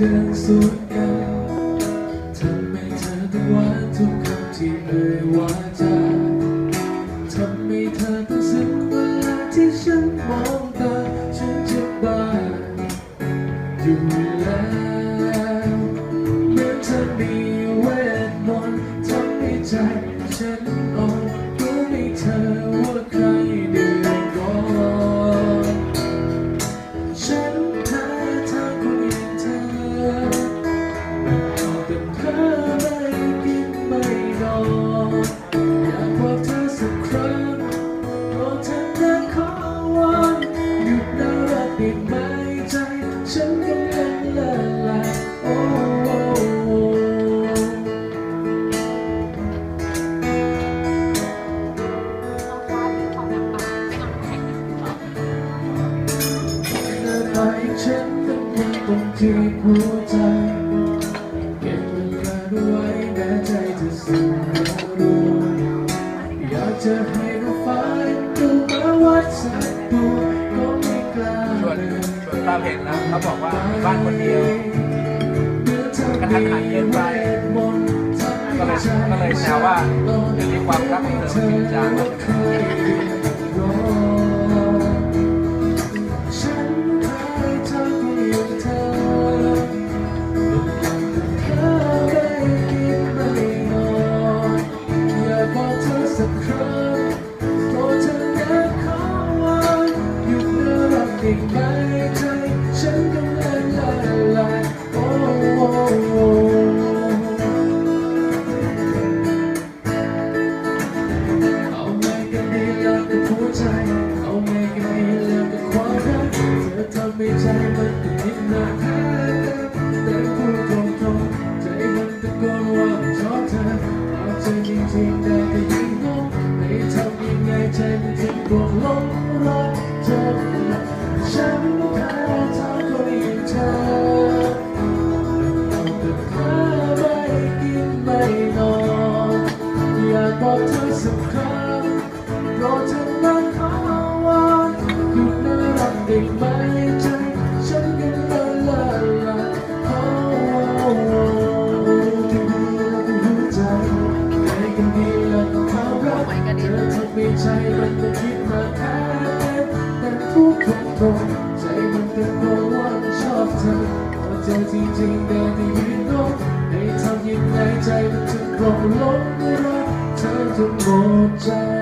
เดินสวนกันทำให้เธอต้องหวาดทุกคำที่เคยวาจาทำให้เธอต้องซึ้งเวลาที่ฉันมองตาฉันจะบ้าอยู่แล้ว ฉันต้องยังคงที่หัวใจเก็บเวลาไว้แม้ใจจะสั่นรู้อยากจะให้เราฟ้าดูมาวัดสักตัวก็ไม่กล้าชวนชวนป้าเพนนะเขาบอกว่าบ้านคนเดียวกระทันหันเกินไปก็เลยก็เลยแซวว่าเดี๋ยวนี้ความรักของเธอมันจริงจัง รักไหมใจฉันกำลังละลายโอ้โอ้เอาไงกันดีแล้วกับหัวใจ เอาไงกันดีแล้วกับความรักเธอทำให้ใจมันติดหนักแค่แต่พูดตรงๆใจมันตะโกนว่าชอบเธอเอาใจจริงๆแต่ก็ยิ่งงงไม่ทำยังไงใจมันถึงบวกลงรักเธอ สักครั้งโปรดเธอนะขอวอนหยุดน่ารักได้ไหมใจฉันกันละละละขอที่ดีแล้วก็หัวใจใครกันดีแล้วก็ความรักเธอทำให้ใจมันต้องคิดมาแค่แต่พูดตรงๆใจมันเต็มบอกว่าชอบเธอพอเจอจริงๆแต่ไม่ยืนงงให้ทำยังไงใจมันถึงกลงหลงรักเธอจนหม ดใจ